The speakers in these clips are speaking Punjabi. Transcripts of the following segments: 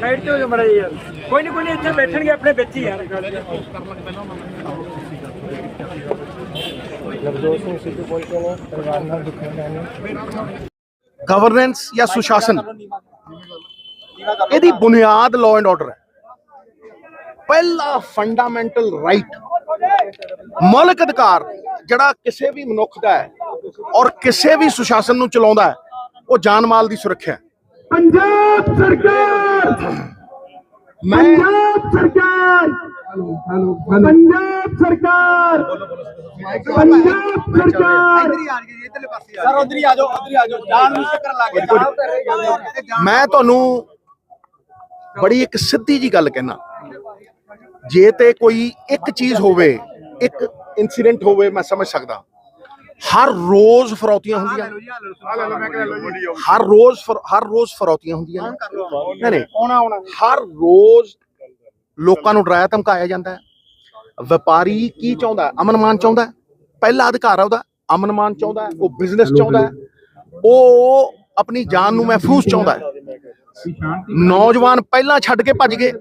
ਸਾਈਡ ਤੇ ਹੋ ਜਾ ਮੜਾ ਯਾਰ। ਕੋਈ ਨਹੀਂ ਕੋਈ ਨਹੀਂ ਇੱਥੇ ਬੈਠਣਗੇ ਆਪਣੇ ਵਿੱਚ ਹੀ ਯਾਰ। ਨਵਜੋਤ ਸਿੰਘ ਸਿੱਧੂ ਪਹੁੰਚੇ ਨੇ ਪਰਿਵਾਰ ਨਾਲ ਦੁੱਖਾਂ ਨੇ ਗਵਰਨੈਂਸ ਜਾਂ ਸੁਸ਼ਾਸਨ? ਇਹਦੀ ਬੁਨਿਆਦ ਲਾਅ ਐਂਡ ਆਰਡਰ ਹੈ। ਪਹਿਲਾ ਫੰਡਾਮੈਂਟਲ ਰਾਈਟ ਮੌਲਿਕ ਅਧਿਕਾਰ ਜਿਹੜਾ ਕਿਸੇ ਵੀ ਮਨੁੱਖ ਦਾ ਹੈ ਔਰ ਕਿਸੇ ਵੀ ਸੁਸ਼ਾਸਨ ਨੂੰ ਚਲਾਉਂਦਾ ਹੈ ਉਹ ਜਾਨ ਮਾਲ ਦੀ ਸੁਰੱਖਿਆ ਹੈ। ਪੰਜਾਬ ਸਰਕਾਰ! ਮੈਂ ਪੰਜਾਬ ਸਰਕਾਰ! ਪੰਜਾਬ ਸਰਕਾਰ! ਪੰਜਾਬ ਸਰਕਾਰ! ਸਰ ਉਧਰ ਹੀ ਆ ਜਾਓ ਉਧਰ ਹੀ ਆ ਜਾਓ। ਜਾਨ ਨੂੰ ਚੱਕਰ ਲੱਗ ਗਿਆ ਮੈਂ ਤੁਹਾਨੂੰ ਬੜੀ ਇੱਕ ਸਿੱਧੀ ਜੀ ਗੱਲ ਕਹਿਣਾ। ਜੇ ਤੇ ਕੋਈ ਇੱਕ ਚੀਜ਼ ਹੋਵੇ ਇੱਕ ਇਨਸੀਡੈਂਟ ਹੋਵੇ ਮੈਂ ਸਮਝ ਸਕਦਾ। ਹਰ ਰੋਜ਼ ਫਰੌਤੀਆਂ ਹੁੰਦੀਆਂ ਹਰ ਰੋਜ਼ ਫਰ- ਹਰ ਰੋਜ਼ ਫਰੌਤੀਆਂ ਹੁੰਦੀਆਂ ਨੇ। ਨਹੀਂ ਨਹੀਂ। ਆਉਣਾ ਆਉਣਾ ਹਰ ਰੋਜ਼ ਲੋਕਾਂ ਨੂੰ ਡਰਾਇਆ ਧਮਕਾਇਆ ਜਾਂਦਾ ਹੈ। ਵਪਾਰੀ ਕੀ ਚਾਹੁੰਦਾ ਹੈ? ਅਮਨ-ਮਾਨ ਚਾਹੁੰਦਾ ਹੈ। ਪਹਿਲਾ ਅਧਿਕਾਰ ਹੈ ਉਹਦਾ। ਅਮਨ-ਮਾਨ ਚਾਹੁੰਦਾ ਹੈ, ਉਹ ਬਿਜ਼ਨਸ ਚਾਹੁੰਦਾ ਹੈ, ਉਹ ਆਪਣੀ ਜਾਨ ਨੂੰ ਮਹਿਫੂਜ਼ ਚਾਹੁੰਦਾ ਹੈ। ਨੌਜਵਾਨ ਪਹਿਲਾਂ ਛੱਡ ਕੇ ਭੱਜ ਗਏ।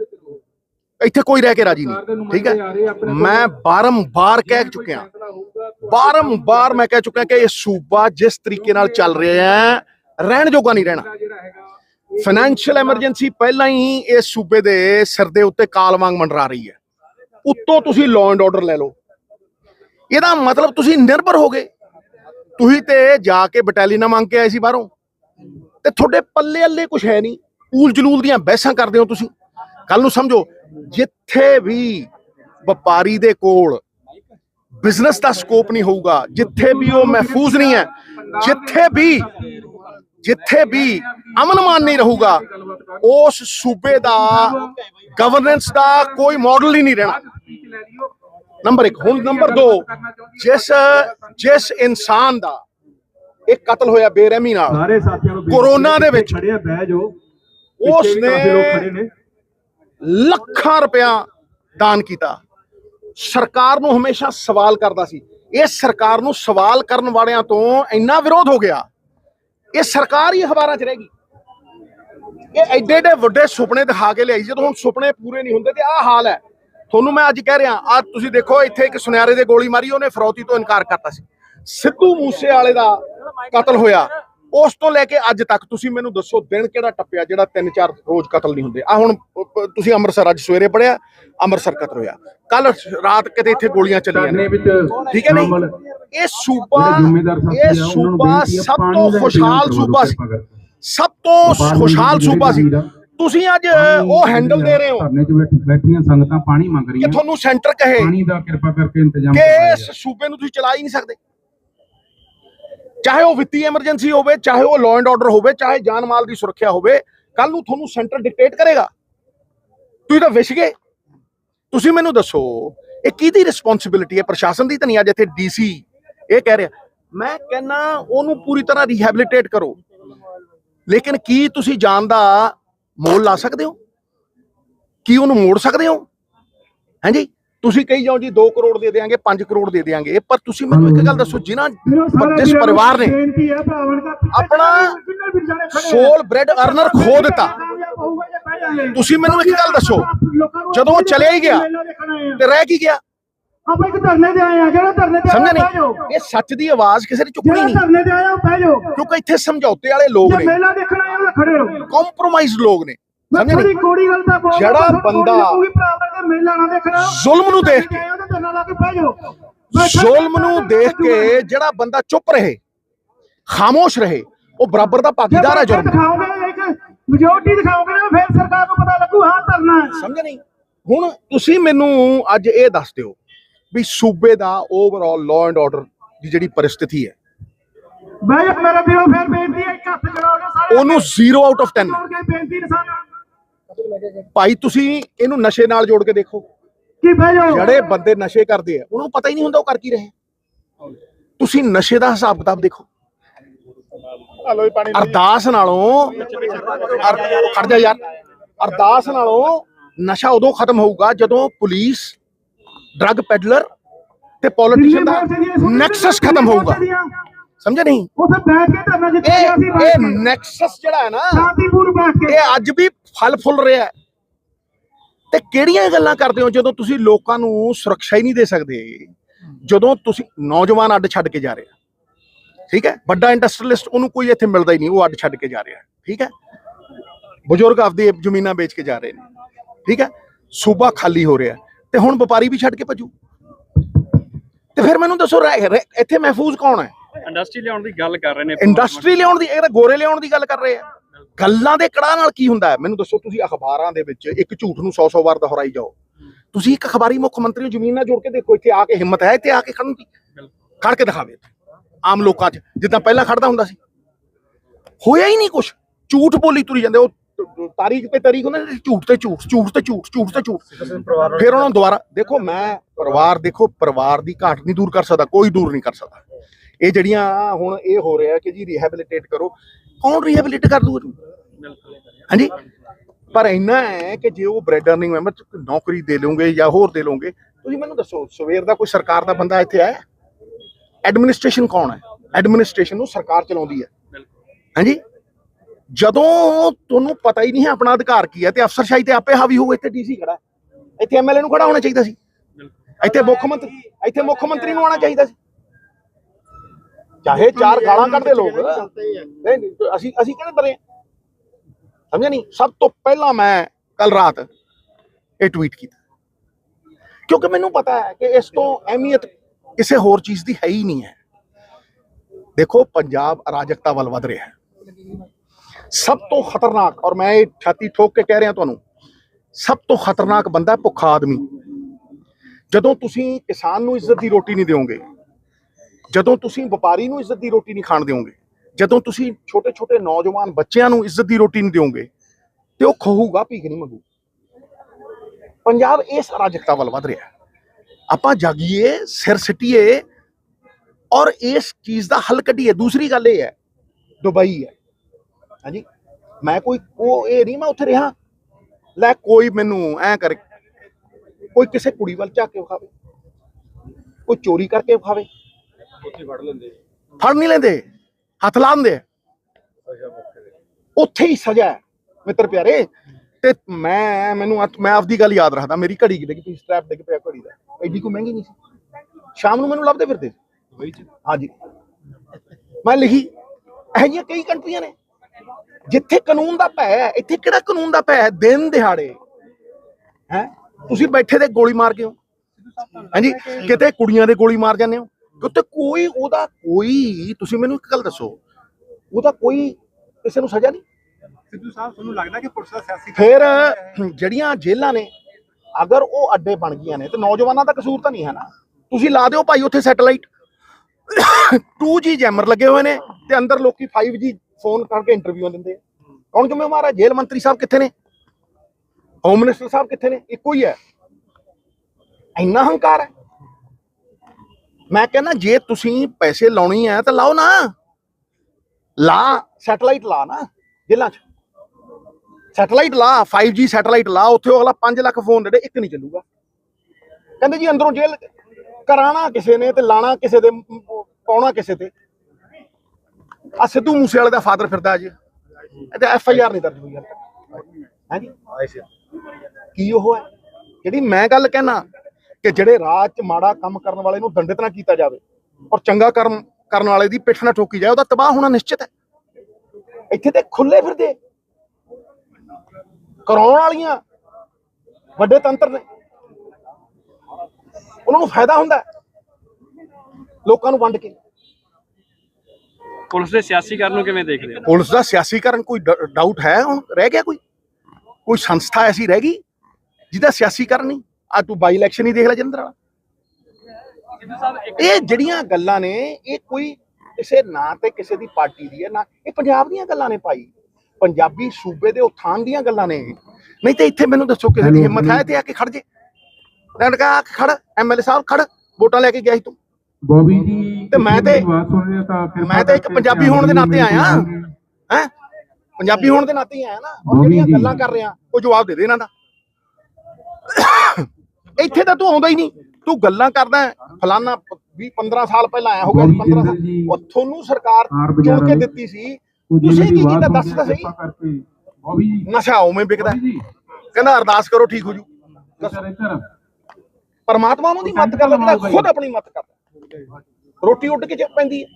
ਇੱਥੇ ਕੋਈ ਰਹਿ ਕੇ ਰਾਜੀ ਨਹੀਂ। ਠੀਕ ਹੈ? ਮੈਂ ਬਾਰੰਬਾਰ ਕਹਿ ਚੁੱਕਿਆ। ਬਾਰੰਬਾਰ ਮੈਂ ਕਹਿ ਚੁੱਕਿਆ ਕਿ ਇਹ ਸੂਬਾ ਜਿਸ ਤਰੀਕੇ ਨਾਲ ਚੱਲ ਰਿਹਾ ਹੈ ਰਹਿਣ ਜੋਗਾ ਨਹੀਂ ਰਹਿਣਾ। ਫਾਈਨੈਂਸ਼ੀਅਲ ਐਮਰਜੈਂਸੀ ਪਹਿਲਾਂ ਹੀ ਇਸ ਸੂਬੇ ਦੇ ਸਿਰ ਦੇ ਉੱਤੇ ਕਾਲ ਵਾਂਗ ਮੰਡਰਾ ਰਹੀ ਹੈ। ਉੱਤੋਂ ਤੁਸੀਂ ਲਾਅ ਐਂਡ ਆਰਡਰ ਲੈ ਲਓ। ਇਹਦਾ ਮਤਲਬ ਤੁਸੀਂ ਨਿਰਭਰ ਹੋ ਗਏ। ਤੁਸੀਂ ਤੇ ਜਾ ਕੇ ਬਟਾਲੀਅਨਾਂ ਮੰਗ ਕੇ ਆਏ ਸੀ ਬਾਹਰੋਂ। ਤੇ ਤੁਹਾਡੇ ਪੱਲੇ ਅੱਲੇ ਕੁਝ ਹੈ ਨਹੀਂ। ਊਲ ਜਲੂਲ ਦੀਆਂ ਬਹਿਸਾਂ ਕਰਦੇ ਹੋ ਤੁਸੀਂ। ਕੱਲ ਨੂੰ ਸਮਝੋ ਜਿੱਥੇ ਵੀ ਵਪਾਰੀ ਦੇ ਕੋਲ ਬਿਜ਼ਨਸ ਦਾ ਸਕੋਪ ਨਹੀਂ ਹੋਊਗਾ ਜਿੱਥੇ ਵੀ ਉਹ ਮਹਿਫੂਜ਼ ਨਹੀਂ ਹੈ ਜਿੱਥੇ ਵੀ ਜਿੱਥੇ ਵੀ ਅਮਨ ਮਾਨ ਨਹੀਂ ਰਹੂਗਾ ਉਸ ਸੂਬੇ ਦਾ ਗਵਰਨੈਂਸ ਦਾ ਕੋਈ ਮਾਡਲ ਹੀ ਨਹੀਂ ਰਹਿਣਾ। ਨੰਬਰ 1 ਹੁਣ ਨੰਬਰ 2 ਜਿਸ ਜਿਸ ਇਨਸਾਨ ਦਾ ਇੱਕ ਕਤਲ ਹੋਇਆ ਬੇਰਹਿਮੀ ਨਾਲ ਕੋਰੋਨਾ ਦੇ ਵਿੱਚ ਖੜਿਆ ਬਹਿ ਉਸ ਨੇ। ਲੱਖਾਂ ਰੁਪਇਆ ਦਾਨ ਕੀਤਾ। ਸਰਕਾਰ ਨੂੰ ਹਮੇਸ਼ਾ ਸਵਾਲ ਕਰਦਾ ਸੀ। ਇਹ ਸਰਕਾਰ ਨੂੰ ਸਵਾਲ ਕਰਨ ਵਾਲਿਆਂ ਤੋਂ ਇੰਨਾ ਵਿਰੋਧ ਹੋ ਗਿਆ। ਇਹ ਸਰਕਾਰ ਹੀ ਅਖਬਾਰਾਂ 'ਚ ਰਹੇਗੀ ਇਹ ਐਡੇ ਐਡੇ ਵੱਡੇ ਸੁਪਨੇ ਦਿਖਾ ਕੇ ਲਿਆਈ ਜਦੋਂ ਹੁਣ ਸੁਪਨੇ ਪੂਰੇ ਨਹੀਂ ਹੁੰਦੇ ਤੇ ਆਹ ਹਾਲ ਹੈ। ਤੁਹਾਨੂੰ ਮੈਂ ਅੱਜ ਕਹਿ ਰਿਹਾ, ਆ ਤੁਸੀਂ ਦੇਖੋ, ਇੱਥੇ ਇੱਕ ਸੁਨਿਆਰੇ ਦੇ ਗੋਲੀ ਮਾਰੀ, ਉਹਨੇ ਫਰੌਤੀ ਤੋਂ ਇਨਕਾਰ ਕਰਤਾ ਸੀ। ਸਿੱਧੂ ਮੂਸੇ ਵਾਲੇ ਦਾ ਕਤਲ ਹੋਇਆ। ਉਸ ਤੋਂ ਲੈ ਕੇ ਅੱਜ ਤੱਕ ਤੁਸੀਂ ਮੈਨੂੰ ਦੱਸੋ ਦਿਨ ਕਿਹੜਾ ਟੱਪਿਆ ਜਿਹੜਾ ਤਿੰਨ ਚਾਰ ਰੋਜ਼ ਕਤਲ ਨਹੀਂ ਹੁੰਦੇ? ਆ ਹੁਣ ਤੁਸੀਂ ਅੰਮ੍ਰਿਤਸਰ ਅੱਜ ਸਵੇਰੇ ਪੜਿਆ ਅੰਮ੍ਰਿਤਸਰ ਕਤਲ ਹੋਇਆ। ਕੱਲ ਰਾਤ ਕਿਤੇ ਇੱਥੇ ਗੋਲੀਆਂ ਚੱਲੀਆਂ ਠੀਕ ਹੈ ਨਹੀਂ? ਇਹ ਸੂਬਾ ਇਹ ਸੂਬਾ ਸਭ ਤੋਂ ਖੁਸ਼ਹਾਲ ਸੂਬਾ ਸੀ। ਸਭ ਤੋਂ ਖੁਸ਼ਹਾਲ ਸੂਬਾ ਸੀ। ਤੁਸੀਂ ਅੱਜ ਉਹ ਹੈਂਡਲ ਦੇ ਰਹੇ ਹੋ। ਧਰਨੇ 'ਚ ਬੈਠ- ਬੈਠੀਆਂ ਸੰਗਤਾਂ ਪਾਣੀ ਮੰਗ ਕਿ ਰਹੀਆਂ ਤੁਹਾਨੂੰ ਸੈਂਟਰ ਕਹੇ ਪਾਣੀ ਦਾ ਕਿਰਪਾ ਕਰਕੇ ਇੰਤਜ਼ਾਮ ਕਿ ਇਸ ਸੂਬੇ ਨੂੰ ਤੁਸੀਂ ਚਲਾ ਹੀ ਨਹੀਂ ਸਕਦੇ। ਚਾਹੇ ਉਹ ਵਿੱਤੀ ਐਮਰਜੈਂਸੀ ਹੋਵੇ, ਚਾਹੇ ਉਹ ਲਾਅ ਐਂਡ ਆਰਡਰ ਹੋਵੇ, ਚਾਹੇ ਜਾਨ ਮਾਲ ਦੀ ਸੁਰੱਖਿਆ ਹੋਵੇ ਕੱਲ ਨੂੰ ਤੁਹਾਨੂੰ ਸੈਂਟਰ ਡਿਕਟੇਟ ਕਰੇਗਾ। ਤੁਸੀਂ ਤਾਂ ਵਿਛ ਗਏ। ਤੁਸੀਂ ਮੈਨੂੰ ਦੱਸੋ, ਇਹ ਕਿਹਦੀ ਰਿਸਪੌਂਸਿਬਿਲਿਟੀ ਹੈ? ਪ੍ਰਸ਼ਾਸਨ ਦੀ ਤਾਂ ਨਹੀਂ, ਅੱਜ ਇੱਥੇ ਡੀਸੀ ਇਹ ਕਹਿ ਰਿਹਾ, ਮੈਂ ਕਹਿੰਨਾ ਉਹਨੂੰ ਪੂਰੀ ਤਰ੍ਹਾਂ ਰਿਹੈਬਿਲਿਟੇਟ ਕਰੋ। ਲੇਕਿਨ ਕੀ ਤੁਸੀਂ ਜਾਨ ਦਾ ਮੋਲ ਲਾ ਸਕਦੇ ਹੋ? ਕੀ ਉਹਨੂੰ ਮੋੜ ਸਕਦੇ ਹੋ? ਹਾਂਜੀ ਤੁਸੀਂ ਕਹੀ ਜਾਓ ਜੀ 2 ਕਰੋੜ ਦੇ ਦੇਾਂਗੇ 5 ਕਰੋੜ ਦੇ ਦੇਾਂਗੇ ਪਰ ਤੁਸੀਂ ਮੈਨੂੰ ਇੱਕ ਗੱਲ ਦੱਸੋ ਜਿਨ੍ਹਾਂ ਜਿਸ ਪਰਿਵਾਰ ਨੇ ਆਪਣਾ ਸੋਲ ਬ੍ਰੈਡ ਅਰਨਰ ਖੋ ਦਿੱਤਾ। ਤੁਸੀਂ ਮੈਨੂੰ ਇੱਕ ਗੱਲ ਦੱਸੋ ਜਦੋਂ ਉਹ ਚਲਿਆ ਹੀ ਗਿਆ ਤੇ ਰਹਿ ਕੀ ਗਿਆ? ਆਪਾਂ ਇੱਕ ਧਰਨੇ ਤੇ ਆਏ ਆ ਜਿਹੜਾ ਧਰਨੇ ਤੇ ਜਾਓ। ਨਹੀਂ ਇਹ ਸੱਚ ਦੀ ਆਵਾਜ਼ ਕਿਸੇ ਨੇ ਚੁੱਕਣੀ ਨਹੀਂ। ਧਰਨੇ ਤੇ ਆਇਆ ਉਹ ਬਹਿ ਜਾਓ। ਕਿਉਂਕਿ ਇੱਥੇ ਸਮਝੌਤੇ ਵਾਲੇ ਲੋਕ ਨੇ। ਮੇਲਾ ਦੇਖਣ ਆਏ ਹੋ ਤਾਂ ਖੜੇ ਰਹੋ। ਕੰਪਰੋਮਾਈਜ਼ ਲੋਕ ਨੇ। ਥੋੜੀ ਨਹੀਂ? ਜਿਹੜਾ ਬੰਦਾ ਮੇਲਾ ਨਾ ਦੇਖਣਾ। ਜ਼ੁਲਮ ਨੂੰ ਦੇਖ ਕੇ ਆਇਆ ਤਾਂ ਧਰਨਾ ਲਾ ਕੇ ਬਹਿ ਜਾਓ। ਮੈਂ ਖੜੇ ਜ਼ੁਲਮ ਨੂੰ ਦੇਖ ਕੇ ਜਿਹੜਾ ਬੰਦਾ ਚੁੱਪ ਰਹੇ ਖਾਮੋਸ਼ ਰਹੇ ਉਹ ਬਰਾਬਰ ਦਾ ਭਾਗੀਦਾਰ ਹੈ ਜੁਰਮ ਦਾ। ਦਿਖਾਓਗੇ ਇੱਕ ਮੈਜੋਰਟੀ ਦਿਖਾਓਗੇ ਨਾ ਫਿਰ ਸਰਕਾਰ ਨੂੰ ਪਤਾ ਲੱਗੂ ਹਾਂ ਧਰਨਾ ਹੈ। ਸਮਝ ਨਹੀਂ। ਹੁਣ ਤੁਸੀਂ ਮੈਨੂੰ ਅੱਜ ਇਹ ਦੱਸ ਦਿਓ ਵੀ ਸੂਬੇ ਦਾ ਓਵਰਆਲ ਲਾਅ ਐਂਡ ਆਰਡਰ ਦੀ ਜਿਹੜੀ ਪਰਿਸਥਿਤੀ ਹੈ। ਜਾ ਮੇਰਾ ਵੀਰੋ ਫਿਰ ਬੇਨਤੀ ਹੈ ਇੱਕ ਹੱਥ ਜੜਾਓ ਸਾਰੇ ਉਹਨੂੰ 0 ਆਊਟ ਆਫ 10 ਜੋੜ ਕੇ ਬੇਨਤੀ ਨਿਸ਼ਾਨਾ ਭਾਈ ਤੁਸੀਂ ਇਹਨੂੰ ਨਸ਼ੇ ਨਾਲ ਜੋੜ ਕੇ ਦੇਖੋ। ਕੀ ਬਹਿ ਜਾਓ ਜਿਹੜੇ ਬੰਦੇ ਨਸ਼ੇ ਕਰਦੇ ਆ ਉਹਨਾਂ ਪਤਾ ਹੀ ਨਹੀਂ ਹੁੰਦਾ ਉਹ ਕਰ ਕੀ ਰਹੇ ਤੁਸੀਂ ਨਸ਼ੇ ਦਾ ਹਿਸਾਬ ਕਿਤਾਬ ਦੇਖੋ। ਅਰਦਾਸ ਨਾਲੋਂ ਅਰ- ਖੜ ਜਾ ਯਾਰ। ਅਰਦਾਸ ਨਾਲੋਂ ਨਸ਼ਾ ਉਦੋਂ ਖਤਮ ਹੋਊਗਾ ਜਦੋਂ ਪੁਲਿਸ ਡਰੱਗ ਪੈਡਲਰ ਤੇ ਪੋਲੀਟੀਸ਼ੀਅਨ ਦਾ ਨੈਕਸਸ ਖਤਮ ਹੋਊਗਾ। ਸਮਝੇ ਨਹੀਂ? ਉੱਥੇ ਬੈਠ ਕੇ ਧਰਨਾ ਜਿੱਤੇ ਗਿਆ ਸੀ ਇਹ ਬੈਠ ਇਹ ਕੇ ਨੈਕਸਸ ਜਿਹੜਾ ਹੈ ਨਾ ਸ਼ਾਂਤੀਪੂਰ ਬੈਠ ਕੇ। ਇਹ ਅੱਜ ਵੀ ਫਲ ਫੁੱਲ ਰਿਹਾ ਹੈ। ਤੇ ਕਿਹੜੀਆਂ ਗੱਲਾਂ ਕਰਦੇ ਹੋ ਜਦੋਂ ਤੁਸੀਂ ਲੋਕਾਂ ਨੂੰ ਸੁਰੱਖਿਆ ਹੀ ਨਹੀਂ ਦੇ ਸਕਦੇ? ਜਦੋਂ ਤੁਸੀਂ ਨੌਜਵਾਨ ਅੱਡ ਛੱਡ ਕੇ ਜਾ ਰਹੇ ਆ। ਠੀਕ ਹੈ? ਵੱਡਾ ਇੰਡਸਟਰੀਲਿਸਟ ਉਹਨੂੰ ਕੋਈ ਇੱਥੇ ਮਿਲਦਾ ਹੀ ਨਹੀਂ ਉਹ ਅੱਡ ਛੱਡ ਕੇ ਜਾ ਰਿਹਾ। ਠੀਕ ਹੈ? ਬਜ਼ੁਰਗ ਆਪਦੀ ਜ਼ਮੀਨਾਂ ਵੇਚ ਕੇ ਜਾ ਰਹੇ ਨੇ। ਠੀਕ ਹੈ? ਸੂਬਾ ਖਾਲੀ ਹੋ ਰਿਹਾ। ਤੇ ਹੁਣ ਵਪਾਰੀ ਵੀ ਛੱਡ ਕੇ ਭਜੂ। ਤੇ ਫਿਰ ਮੈਨੂੰ ਦੱਸੋ ਇੱਥੇ ਮਹਿਫੂਜ਼ ਕੌਣ ਹੈ? ਇੰਡਸਟਰੀ ਲਿਆਉਣ ਦੀ ਗੱਲ ਕਰ ਰਹੇ ਨੇ। ਇੰਡਸਟਰੀ ਲਿਆਉਣ ਦੀ ਇਹ ਤਾਂ ਗੋਰੇ ਲਿਆਉਣ ਦੀ ਗੱਲ ਕਰ ਰਹੇ ਆ। ਗੱਲਾਂ ਦੇ ਕੜਾਹ ਨਾਲ ਕੀ ਹੁੰਦਾ ਹੈ? ਮੈਨੂੰ ਦੱਸੋ ਤੁਸੀਂ ਅਖਬਾਰਾਂ ਦੇ ਵਿੱਚ ਇੱਕ ਝੂਠ ਨੂੰ 100-100 ਵਾਰ ਦੁਹਰਾਈ ਜਾਓ। ਤੁਸੀਂ ਇੱਕ ਅਖਬਾਰੀ ਮੁੱਖ ਮੰਤਰੀ ਨੂੰ ਜ਼ਮੀਨ ਨਾਲ ਜੋੜ ਕੇ ਦੇਖੋ ਇੱਥੇ ਆ ਕੇ ਹਿੰਮਤ ਹੈ ਇੱਥੇ ਆ ਕੇ ਖੜਨ ਦੀ। ਖੜ ਕੇ ਦਿਖਾਵੇ ਆਮ ਲੋਕਾਂ 'ਚ ਜਿੱਦਾਂ ਪਹਿਲਾਂ ਖੜਦਾ ਹੁੰਦਾ ਸੀ। ਹੋਇਆ ਹੀ ਨਹੀਂ ਕੁਛ। ਝੂਠ ਬੋਲੀ ਤੁਰੀ ਜਾਂਦੇ ਉਹ ਤਾਰੀਖ ਤੇ ਤਾਰੀਖ ਉਹਨਾਂ ਨੇ ਝੂਠ ਤੇ ਝੂਠ ਝੂਠ ਤੇ ਝੂਠ ਝੂਠ ਤੇ ਝੂਠ। ਫਿਰ ਉਹਨਾਂ ਨੂੰ ਦੁਬਾਰਾ ਦੇਖੋ ਮੈਂ ਪਰਿਵਾਰ ਦੇਖੋ ਪਰਿਵਾਰ ਦੀ ਘਾਟ ਨਹੀਂ ਦੂਰ ਕਰ ਸਕਦਾ ਕੋਈ ਦੂਰ ਨਹੀਂ ਕਰ ਸਕਦਾ। ਇਹ ਜਿਹੜੀਆਂ ਹੁਣ ਇਹ ਹੋ ਰਿਹਾ ਕਿ ਜੀ ਰਿਹੈਬਿਲਿਟੇਟ ਕਰੋ ਕੌਣ ਰਿਹੈਬਿਲਿਟ ਕਰ ਦੂ ਇਹਨੂੰ ਹਾਂਜੀ? ਪਰ ਇੰਨਾ ਹੈ ਕਿ ਜੇ ਉਹ ਬ੍ਰੈਡ ਅਰਨਿੰਗ ਮੈਂਬਰ ਨੌਕਰੀ ਦੇ ਲਓਗੇ ਜਾਂ ਹੋਰ ਦੇ ਲਓਗੇ ਤੁਸੀਂ ਮੈਨੂੰ ਦੱਸੋ ਸਵੇਰ ਦਾ ਕੋਈ ਸਰਕਾਰ ਦਾ ਬੰਦਾ ਇੱਥੇ ਆਇਆ? ਐਡਮਿਨਿਸਟ੍ਰੇਸ਼ਨ ਕੌਣ ਹੈ? ਐਡਮਿਨਿਸਟ੍ਰੇਸ਼ਨ ਨੂੰ ਸਰਕਾਰ ਚਲਾਉਂਦੀ ਹੈ। ਹਾਂਜੀ? ਜਦੋਂ ਤੁਹਾਨੂੰ ਪਤਾ ਹੀ ਨਹੀਂ ਹੈ ਆਪਣਾ ਅਧਿਕਾਰ ਕੀ ਹੈ ਤੇ ਅਫਸਰਸ਼ਾਹੀ ਤੇ ਆਪੇ ਹਾਵੀ ਹੋਊ ਇੱਥੇ ਡੀਸੀ ਖੜਾ ਹੈ। ਇੱਥੇ ਐਮਐਲਏ ਨੂੰ ਖੜਾ ਹੋਣਾ ਚਾਹੀਦਾ ਸੀ। ਇੱਥੇ ਮੁੱਖ ਮੰਤਰੀ ਇੱਥੇ ਮੁੱਖ ਮੰਤਰੀ ਨੂੰ ਆਉਣਾ ਚਾਹੀਦਾ ਸੀ। ਚਾਹੇ ਚਾਰ ਗਾਲਾਂ ਕੱਢਦੇ ਲੋਕ। ਨਹੀਂ ਨਹੀਂ, ਅਸੀਂ ਅਸੀਂ ਕਿਹੜੇ ਡਰੇ? ਸਮਝਿਆ ਨਹੀਂ ਸਭ ਤੋਂ ਪਹਿਲਾਂ ਮੈਂ ਕੱਲ ਰਾਤ ਇਹ ਟਵੀਟ ਕੀਤਾ। ਕਿਉਂਕਿ ਮੈਨੂੰ ਪਤਾ ਹੈ ਕਿ ਇਸ ਤੋਂ ਅਹਿਮੀਅਤ ਕਿਸੇ ਹੋਰ ਚੀਜ਼ ਦੀ ਹੈ ਹੀ ਨਹੀਂ ਹੈ। ਦੇਖੋ, ਪੰਜਾਬ ਅਰਾਜਕਤਾ ਵੱਲ ਵਧ ਰਿਹਾ ਹੈ। ਸਭ ਤੋਂ ਖਤਰਨਾਕ, ਔਰ ਮੈਂ ਇਹ ਛਾਤੀ ਠੋਕ ਕੇ ਕਹਿ ਰਿਹਾ ਤੁਹਾਨੂੰ, ਸਭ ਤੋਂ ਖਤਰਨਾਕ ਬੰਦਾ ਭੁੱਖਾ ਆਦਮੀ। ਜਦੋਂ ਤੁਸੀਂ ਕਿਸਾਨ ਨੂੰ ਇੱਜ਼ਤ ਦੀ ਰੋਟੀ ਨਹੀਂ ਦਿਓਗੇ, ਜਦੋਂ ਤੁਸੀਂ ਵਪਾਰੀ ਨੂੰ ਇੱਜ਼ਤ ਦੀ ਰੋਟੀ ਨਹੀਂ ਖਾਣ ਦਿਓਗੇ ਜਦੋਂ ਤੁਸੀਂ ਛੋਟੇ ਛੋਟੇ ਨੌਜਵਾਨ ਬੱਚਿਆਂ ਨੂੰ ਇੱਜ਼ਤ ਦੀ ਰੋਟੀ ਨਹੀਂ ਦਿਓਗੇ ਤੇ ਉਹ ਖਹੂਗਾ ਭੀਖ ਨਹੀਂ ਮੰਗੂ। ਪੰਜਾਬ ਇਸ ਅਰਾਜਕਤਾ ਵੱਲ ਵਧ ਰਿਹਾ ਆਪਾਂ ਜਾਗੀਏ ਸਿਰ ਸਿੱਟੀਏ ਔਰ ਇਸ ਚੀਜ਼ ਦਾ ਹੱਲ ਕੱਢੀਏ। ਦੂਸਰੀ ਗੱਲ ਇਹ ਹੈ ਦੁਬਈ ਹੈ। ਹਾਂਜੀ? ਮੈਂ ਕੋਈ ਉਹ ਇਹ ਨਹੀਂ ਮੈਂ ਉੱਥੇ ਰਿਹਾ। ਲੈ ਕੋਈ ਮੈਨੂੰ ਐ ਕਰ ਕੋਈ ਕਿਸੇ ਕੁੜੀ ਵੱਲ ਝਾਕ ਕੇ ਵਿਖਾਵੇ ਕੋਈ ਚੋਰੀ ਕਰਕੇ ਵਿਖਾਵੇ। ਉੱਥੇ ਫੜ ਲੈਂਦੇ। ਫੜ ਨਹੀਂ ਲੈਂਦੇ। ਹੱਥ ਲਾਉਂਦੇ ਆ। ਉੱਥੇ ਹੀ ਸਜ਼ਾ ਹੈ ਮਿੱਤਰ ਪਿਆਰੇ। ਤੇ ਮੈਂ ਮੈਨੂੰ ਮੈਂ ਆਪਦੀ ਗੱਲ ਯਾਦ ਰੱਖਦਾ ਮੇਰੀ ਘੜੀ ਡਿੱਗ ਪਈ ਸਟ੍ਰੈਪ ਡਿੱਗ ਪਿਆ ਘੜੀ ਦਾ। ਐਡੀ ਕੋਈ ਮਹਿੰਗੀ ਨਹੀਂ ਸੀ। ਸ਼ਾਮ ਨੂੰ ਮੈਨੂੰ ਲੱਭਦੇ ਫਿਰਦੇ। ਦੁਬਈ ਚ? ਹਾਂਜੀ। ਮੈਂ ਲਿਖੀ ਇਹੋ ਜਿਹੀਆਂ ਕਈ ਕੰਟਰੀਆਂ ਨੇ। ਜਿੱਥੇ ਕਾਨੂੰਨ ਦਾ ਭੈ ਹੈ ਇੱਥੇ ਕਿਹੜਾ ਕਾਨੂੰਨ ਦਾ ਭੈ ਹੈ? ਦਿਨ ਦਿਹਾੜੇ। ਹੈ? ਤੁਸੀਂ ਬੈਠੇ ਤੇ ਗੋਲੀ ਮਾਰ ਕੇ ਹੋ ਹਾਂਜੀ ਕਿਤੇ ਕੁੜੀਆਂ ਦੇ ਗੋਲੀ ਮਾਰ ਜਾਂਦੇ ਹੋ। ਉੱਤੇ ਕੋਈ ਉਹਦਾ ਕੋਈ ਤੁਸੀਂ ਮੈਨੂੰ ਇੱਕ ਗੱਲ ਦੱਸੋ ਉਹਦਾ ਕੋਈ ਕਿਸੇ ਨੂੰ ਸਜ਼ਾ ਨਹੀਂ? ਸਿੱਧੂ ਸਾਹਿਬ ਤੁਹਾਨੂੰ ਲੱਗਦਾ ਕਿ ਪੁਲਿਸ ਦਾ ਸਿਆਸੀ ਫਿਰ ਜਿਹੜੀਆਂ ਜੇਲ੍ਹਾਂ ਨੇ ਅਗਰ ਉਹ ਅੱਡੇ ਬਣ ਗਈਆਂ ਨੇ ਤੇ ਨੌਜਵਾਨਾਂ ਦਾ ਕਸੂਰ ਤਾਂ ਨਹੀਂ ਹੈ ਨਾ? ਤੁਸੀਂ ਲਾ ਦਿਓ ਭਾਈ ਉੱਥੇ ਸੈਟਲਾਈਟ। 2G ਜੈਮਰ ਲੱਗੇ ਹੋਏ ਨੇ ਤੇ ਅੰਦਰ ਲੋਕੀ 5G ਫੋਨ ਕਰਕੇ ਇੰਟਰਵਿਊ ਦਿੰਦੇ ਆ। ਕੌਣ ਜ਼ਿੰਮੇਵਾਰ ਹੈ ਜੇਲ੍ਹ ਮੰਤਰੀ ਸਾਹਿਬ ਕਿੱਥੇ ਨੇ? ਹੋਮ ਮਿਨਿਸਟਰ ਸਾਹਿਬ ਕਿੱਥੇ ਨੇ? ਇੱਕੋ ਹੀ ਹੈ। ਇੰਨਾ ਹੰਕਾਰ ਹੈ। ਮੈਂ ਕਹਿੰਦਾ ਜੇ ਤੁਸੀਂ ਪੈਸੇ ਲਾਉਣੀ ਹੈ ਤਾਂ ਲਾਓ ਨਾ। ਲਾ ਸੈਟਲਾਈਟ ਲਾ ਨਾ ਜੇਲ੍ਹਾਂ 'ਚ। ਸੈਟਲਾਈਟ ਲਾ 5G ਸੈਟਲਾਈਟ ਲਾ ਉੱਥੇ ਉਹ ਅਗਲਾ 5 ਲੱਖ ਫੋਨ ਜਿਹੜੇ ਇੱਕ ਨਹੀਂ ਚੱਲੂਗਾ। ਕਹਿੰਦੇ ਜੀ ਅੰਦਰੋਂ ਜੇਲ੍ਹ ਕਰਾਣਾ ਕਿਸੇ ਨੇ ਤੇ ਲਾਣਾ ਕਿਸੇ ਦੇ ਪਾਉਣਾ ਕਿਸੇ ਤੇ। ਆ ਸਿੱਧੂ ਮੂਸੇ ਵਾਲੇ ਦਾ ਫਾਦਰ ਫਿਰਦਾ ਜੀ ਤੇ ਐਫ ਆਈ ਆਰ ਨਹੀਂ ਦਰਜ ਹੋਈ ਹਾਲੇ ਤੱਕ। ਹਾਂਜੀ ਕੀ ਉਹ ਹੈ? ਜਿਹੜੀ ਮੈਂ ਗੱਲ ਕਹਿਣਾ ਕਿ ਜਿਹੜੇ ਰਾਜ 'ਚ ਮਾੜਾ ਕੰਮ ਕਰਨ ਵਾਲੇ ਨੂੰ ਦੰਡਿਤ ਨਾ ਕੀਤਾ ਜਾਵੇ ਔਰ ਚੰਗਾ ਕਰਮ ਕਰਨ ਵਾਲੇ ਦੀ ਪਿੱਠ ਨਾ ਠੋਕੀ ਜਾਏ ਉਹਦਾ ਤਬਾਹ ਹੋਣਾ ਨਿਸ਼ਚਿਤ ਹੈ। ਇੱਥੇ ਤੇ ਖੁੱਲੇ ਫਿਰਦੇ। ਕਰਾਉਣ ਵਾਲੀਆਂ ਵੱਡੇ ਤੰਤਰ ਨੇ। ਉਹਨਾਂ ਨੂੰ ਫਾਇਦਾ ਹੁੰਦਾ। ਲੋਕਾਂ ਨੂੰ ਵੰਡ ਕੇ। ਪੁਲਿਸ ਦੇ ਸਿਆਸੀਕਰਨ ਨੂੰ ਕਿਵੇਂ ਦੇਖਦੇ ਹੋ? ਪੁਲਿਸ ਦਾ ਸਿਆਸੀਕਰਨ ਕੋਈ ਡਾਊਟ ਹੈ ਹੁਣ? ਰਹਿ ਗਿਆ ਕੋਈ? ਕੋਈ ਸੰਸਥਾ ਐਸੀ ਰਹਿ ਗਈ ਜਿਹਦਾ ਸਿਆਸੀਕਰਨ ਨਹੀਂ? ਆ ਤੂੰ ਬਾਈ ਇਲੈਕਸ਼ਨ ਹੀ ਦੇਖ ਲੈ ਜਲੰਧਰ ਵਾਲਾ। ਇਹ ਜਿਹੜੀਆਂ ਗੱਲਾਂ ਨੇ ਇਹ ਕੋਈ ਕਿਸੇ ਨਾਂ ਤੇ ਕਿਸੇ ਦੀ ਪਾਰਟੀ ਦੀ ਹੈ ਨਾ ਇਹ ਪੰਜਾਬ ਦੀਆਂ ਗੱਲਾਂ ਨੇ ਭਾਈ। ਪੰਜਾਬੀ ਸੂਬੇ ਦੇ ਉਥਾਨ ਦੀਆਂ ਗੱਲਾਂ ਨੇ। ਨਹੀਂ ਤੇ ਇੱਥੇ ਮੈਨੂੰ ਦੱਸੋ ਕਿਸੇ ਦੀ ਹਿੰਮਤ ਹੈ ਤੇ ਆ ਕੇ ਖੜ ਜੇ। ਲੈਣ ਕਾ ਆ ਕੇ ਖੜ ਐਮਐਲਏ ਸਾਹਿਬ ਖੜ ਵੋਟਾਂ ਲੈ ਕੇ ਗਿਆ ਸੀ ਤੂੰ। ਬੋਬੀ ਜੀ ਤੇ ਮੈਂ ਤੇ- ਮੈਂ ਤਾਂ ਇੱਕ ਪੰਜਾਬੀ ਹੋਣ ਦੇ ਨਾਤੇ ਆਇਆ। ਹੈ? ਪੰਜਾਬੀ ਹੋਣ ਦੇ ਨਾਤੇ ਹੀ ਆਇਆ ਨਾ। ਜਿਹੜੀਆਂ। ਗੱਲਾਂ ਕਰ ਰਿਹਾ? ਉਹ ਜਵਾਬ ਦੇ ਦੇ ਇਹਨਾਂ ਦਾ। ਇੱਥੇ ਤਾਂ ਤੂੰ ਆਉਂਦਾ ਹੀ ਨਹੀਂ। ਤੂੰ ਗੱਲਾਂ ਕਰਦਾ ਫਲਾਨਾ 20 15 ਸਾਲ ਪਹਿਲਾਂ ਆਇਆ ਹੋਗਾ ਬੋਬੀ 15 ਜਿੰਦਲ ਸਾਲ। ਉਹ ਤੁਹਾਨੂੰ ਸਰਕਾਰ ਚੁਣ ਕੇ ਦਿੱਤੀ ਸੀ ਤੁਸੀਂ ਕੀ ਕੀਤਾ ਦੱਸ ਤਾਂ ਸਹੀ? ਨਸ਼ਾ ਉਵੇਂ ਵਿਕਦਾ। ਕਹਿੰਦਾ ਅਰਦਾਸ ਕਰੋ ਠੀਕ ਹੋ ਜੂ। ਪਰਮਾਤਮਾ ਨੂੰ ਦੀ ਮਤ ਕਰਦਾ ਜਿਹੜਾ ਖੁਦ ਆਪਣੀ ਮਤ ਕਰਦਾ। ਰੋਟੀ ਉੱਡ ਕੇ ਚ ਪੈਂਦੀ ਹੈ।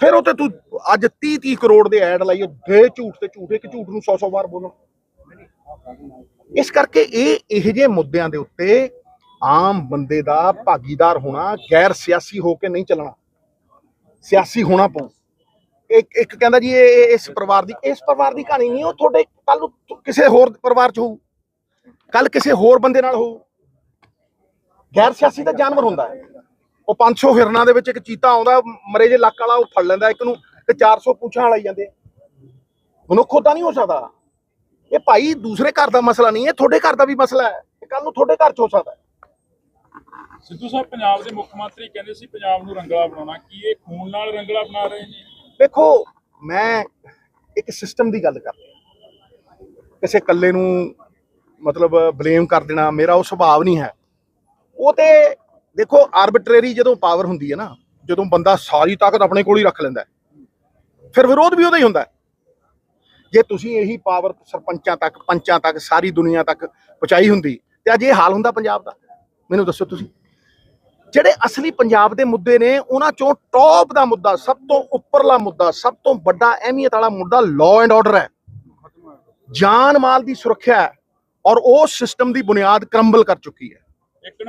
ਫਿਰ ਉਹ ਤੇ ਤੂੰ ਅੱਜ 30 30 ਕਰੋੜ ਦੇ ਐਡ ਲਾਈ ਦੇ ਝੂਠ ਤੇ ਝੂਠ ਇੱਕ ਝੂਠ ਨੂੰ 100 100 ਵਾਰ ਬੋਲਣ। ਇਸ ਕਰਕੇ ਇਹ ਇਹੋ ਜਿਹੇ ਮੁੱਦਿਆਂ ਦੇ ਉੱਤੇ ਆਮ ਬੰਦੇ ਦਾ ਭਾਗੀਦਾਰ ਹੋਣਾ, ਗੈਰ ਸਿਆਸੀ ਹੋ ਕੇ ਨਹੀਂ ਚੱਲਣਾ। ਸਿਆਸੀ ਹੋਣਾ ਪਊ। ਇੱਕ ਇੱਕ ਕਹਿੰਦਾ ਜੀ ਇਹ ਇਸ ਪਰਿਵਾਰ ਦੀ, ਇਸ ਪਰਿਵਾਰ ਦੀ ਕਹਾਣੀ ਨਹੀਂ, ਉਹ ਤੁਹਾਡੇ ਕੱਲ ਕਿਸੇ ਹੋਰ ਪਰਿਵਾਰ ਚ ਹੋਊ। ਕੱਲ ਕਿਸੇ ਹੋਰ ਬੰਦੇ ਨਾਲ ਹੋਊ। ਗੈਰ ਸਿਆਸੀ ਦਾ ਜਾਨਵਰ ਹੁੰਦਾ ਹੈ। ਉਹ 500 ਹਿਰਨਾਂ ਦੇ ਵਿੱਚ ਇੱਕ ਚੀਤਾ ਆਉਂਦਾ, ਮਰੇ ਜੇ ਲੱਕ ਵਾਲਾ ਉਹ ਫੜ ਲੈਂਦਾ ਇੱਕ ਨੂੰ ਤੇ 400 ਪੁੱਛਾਂ ਵਾਲਾ ਹੀ ਜਾਂਦੇ। ਮਨੁੱਖ ਉਦਾਂ ਨਹੀਂ ਹੋ ਸਕਦਾ। ਇਹ ਭਾਈ ਦੂਸਰੇ ਘਰ ਦਾ ਮਸਲਾ ਨਹੀਂ ਹੈ ਤੁਹਾਡੇ ਘਰ ਦਾ ਵੀ ਮਸਲਾ ਹੈ। ਇਹ ਕੱਲ ਨੂੰ ਤੁਹਾਡੇ ਘਰ ਚ ਹੋ ਸਕਦਾ। ਸਿੱਧੂ ਸਾਹਿਬ ਪੰਜਾਬ ਦੇ ਮੁੱਖ ਮੰਤਰੀ ਕਹਿੰਦੇ ਸੀ ਪੰਜਾਬ ਨੂੰ ਰੰਗਲਾ ਬਣਾਉਣਾ। ਕੀ ਇਹ ਖੂਨ ਨਾਲ ਰੰਗਲਾ ਬਣਾ ਰਹੇ ਨੇ? ਦੇਖੋ ਮੈਂ ਇੱਕ ਸਿਸਟਮ ਦੀ ਗੱਲ ਕਰ ਰਿਹਾ ਕਿਸੇ ਇਕੱਲੇ ਨੂੰ ਮਤਲਬ ਬਲੇਮ ਕਰ ਦੇਣਾ ਮੇਰਾ ਉਹ ਸੁਭਾਅ ਨਹੀਂ ਹੈ। ਉਹ ਤੇ ਦੇਖੋ ਆਰਬਿਟਰੇਰੀ ਜਦੋਂ ਪਾਵਰ ਹੁੰਦੀ ਹੈ ਨਾ ਜਦੋਂ ਬੰਦਾ ਸਾਰੀ ਤਾਕਤ ਆਪਣੇ ਕੋਲ ਹੀ ਰੱਖ ਲੈਂਦਾ ਫਿਰ ਵਿਰੋਧ ਵੀ ਉਹਦਾ ਹੀ ਹੁੰਦਾ। ਜੇ ਤੁਸੀਂ ਇਹੀ ਪਾਵਰ ਸਰਪੰਚਾਂ ਤੱਕ ਪੰਚਾਂ ਤੱਕ ਸਾਰੀ ਦੁਨੀਆ ਤੱਕ ਪਹੁੰਚਾਈ ਹੁੰਦੀ ਤੇ ਅੱਜ ਇਹ ਹਾਲ ਹੁੰਦਾ ਪੰਜਾਬ ਦਾ। ਮੈਨੂੰ ਦੱਸੋ ਤੁਸੀਂ। ਜਿਹੜੇ ਅਸਲੀ ਪੰਜਾਬ ਦੇ ਮੁੱਦੇ ਨੇ ਉਹਨਾਂ ਚੋਂ ਟੌਪ ਦਾ ਮੁੱਦਾ ਸਭ ਤੋਂ ਉੱਪਰਲਾ ਮੁੱਦਾ ਸਭ ਤੋਂ ਵੱਡਾ ਅਹਿਮੀਅਤ ਵਾਲਾ ਮੁੱਦਾ ਲਾਅ ਐਂਡ ਆਰਡਰ ਹੈ। ਜਾਨ ਮਾਲ ਦੀ ਸੁਰੱਖਿਆ ਹੈ ਔਰ ਉਹ ਸਿਸਟਮ ਦੀ ਬੁਨਿਆਦ ਕਰੰਬਲ ਕਰ ਚੁੱਕੀ ਹੈ।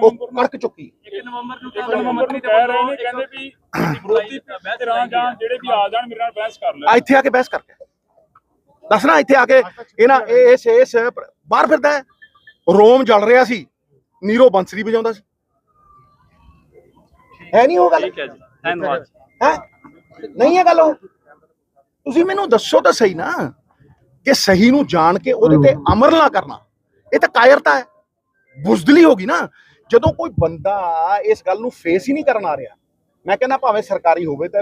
ਉਹ ਕੜਕ ਚੁੱਕੀ ਇੱਕ ਨਵੰਬਰ ਨੂੰ ਇੱਕ ਨਵੰਬਰ ਨੂੰ ਕਹਿ ਰਹੇ ਨੇ ਕਹਿੰਦੇ ਵੀ ਵਿਰੋਧੀ ਧਿਰਾਂ ਜਾਂ ਜਿਹੜੇ ਵੀ ਆ ਜਾਣ ਮੇਰੇ ਨਾਲ ਬਹਿਸ ਕਰ ਲੈ। ਇੱਥੇ ਆ ਕੇ ਬਹਿਸ ਕਰਕੇ। ਦੱਸਣਾ ਇੱਥੇ ਆ ਕੇ ਇਹਨਾਂ ਇਹ- ਇਸ ਇਸ ਬਾਹਰ ਫਿਰਦਾ ਹੈ। ਰੋਮ ਜਲ ਰਿਹਾ ਸੀ। ਨੀਰੋ ਬੰਸਰੀ ਵਜਾਉਂਦਾ ਸੀ। ਹੈ ਨਹੀਂ ਉਹ ਗੱਲ? ਠੀਕ ਹੈ ਜੀ। ਧੰਨਵਾਦ ਹੈ? ਨਹੀਂ ਹੈ ਗੱਲ ਉਹ? ਤੁਸੀਂ ਮੈਨੂੰ ਦੱਸੋ ਤਾਂ ਸਹੀ ਨਾ ਕਿ ਸਹੀ ਨੂੰ ਜਾਣ ਕੇ ਉਹਦੇ ਤੇ ਅਮਲ ਨਾ ਕਰਨਾ। ਇਹ ਤਾਂ ਕਾਇਰਤਾ ਹੈ। ਬੁਜ਼ਦਲੀ ਹੋਗੀ ਨਾ। ਜਦੋਂ ਕੋਈ ਬੰਦਾ ਇਸ ਗੱਲ ਨੂੰ ਫੇਸ ਹੀ ਨਹੀਂ ਕਰਨ ਆ ਰਿਹਾ ਮੈਂ ਕਹਿੰਦਾ ਭਾਵੇਂ ਸਰਕਾਰੀ ਹੋਵੇ ਤਾਂ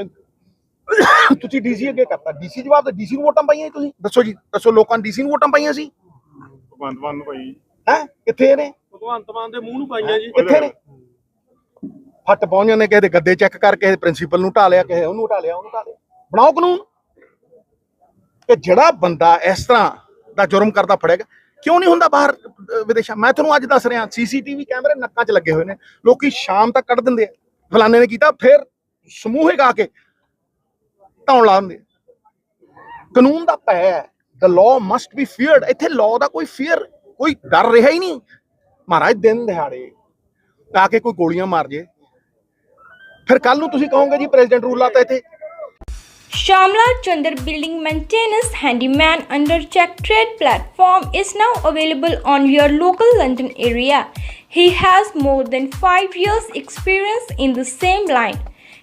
ਤੁਸੀਂ ਡੀਸੀ ਅੱਗੇ ਕਰਤਾ। ਡੀਸੀ ਜਵਾਬ ਤਾਂ ਡੀਸੀ ਨੂੰ ਵੋਟਾਂ ਪਾਈਆਂ ਸੀ ਤੁਸੀਂ। ਦੱਸੋ ਜੀ ਦੱਸੋ ਲੋਕਾਂ ਨੇ ਡੀਸੀ ਨੂੰ ਵੋਟਾਂ ਪਾਈਆਂ ਸੀ? ਭਗਵੰਤ ਮਾਨ ਨੂੰ ਭਾਈ ਹੈ? ਕਿੱਥੇ ਨੇ? ਭਗਵੰਤ ਮਾਨ ਦੇ ਮੂੰਹ ਨੂੰ ਪਾਈਆਂ ਜੀ। ਕਿੱਥੇ ਨੇ? ਫੱਟ ਪਹੁੰਚ ਜਾਂਦੇ ਕਿਸੇ ਦੇ ਗੱਦੇ ਚੈੱਕ ਕਰ ਕਿਸੇ ਪ੍ਰਿੰਸੀਪਲ ਨੂੰ ਢਾ ਲਿਆ ਕਿਸੇ ਉਹਨੂੰ ਢਾ ਲਿਆ ਉਹਨੂੰ ਢਾ ਲਿਆ। ਬਣਾਓ ਕਾਨੂੰਨ। ਕਿ ਜਿਹੜਾ ਬੰਦਾ ਇਸ ਤਰ੍ਹਾਂ ਦਾ ਜੁਰਮ ਕਰਦਾ ਫੜੇਗਾ ਕਿਉਂ ਨਹੀਂ ਹੁੰਦਾ ਬਾਹਰ ਵਿਦੇਸ਼ਾਂ? ਮੈਂ ਤੁਹਾਨੂੰ ਅੱਜ ਦੱਸ ਰਿਹਾ ਸੀਸੀਟੀਵੀ ਕੈਮਰੇ ਨੱਕਾਂ 'ਚ ਲੱਗੇ ਹੋਏ ਨੇ। ਲੋਕੀ ਸ਼ਾਮ ਤੱਕ ਕੱਢ ਦਿੰਦੇ ਆ। ਫਲਾਣੇ ਨੇ ਕੀਤਾ ਫਿਰ ਸਮੂਹਿਕ ਆ ਕੇ ਧੌਣ ਲਾ ਦਿੰਦੇ ਆ। ਕਾਨੂੰਨ ਦਾ ਭੈ ਹੈ the law must be feared ਇੱਥੇ ਲਾਅ ਦਾ ਕੋਈ ਫੀਅਰ ਕੋਈ ਡਰ ਰਿਹਾ ਹੀ ਨਹੀਂ ਮਹਾਰਾਜ ਦਿਨ ਦਿਹਾੜੇ ਆ ਕੇ ਕੋਈ ਗੋਲੀਆਂ ਮਾਰ ਜੇ ਫਿਰ ਕੱਲ ਨੂੰ ਤੁਸੀਂ ਕਹੋਗੇ ਜੀ ਪ੍ਰੈਜ਼ੀਡੈਂਟ ਰੂਲ ਲਾਤਾ ਇੱਥੇ Shamla Chandar Building Maintenance Handyman under Check Trade platform is now available on your local London area. He has more than 5 years experience in the same line.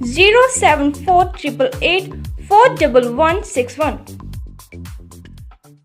07488 41161.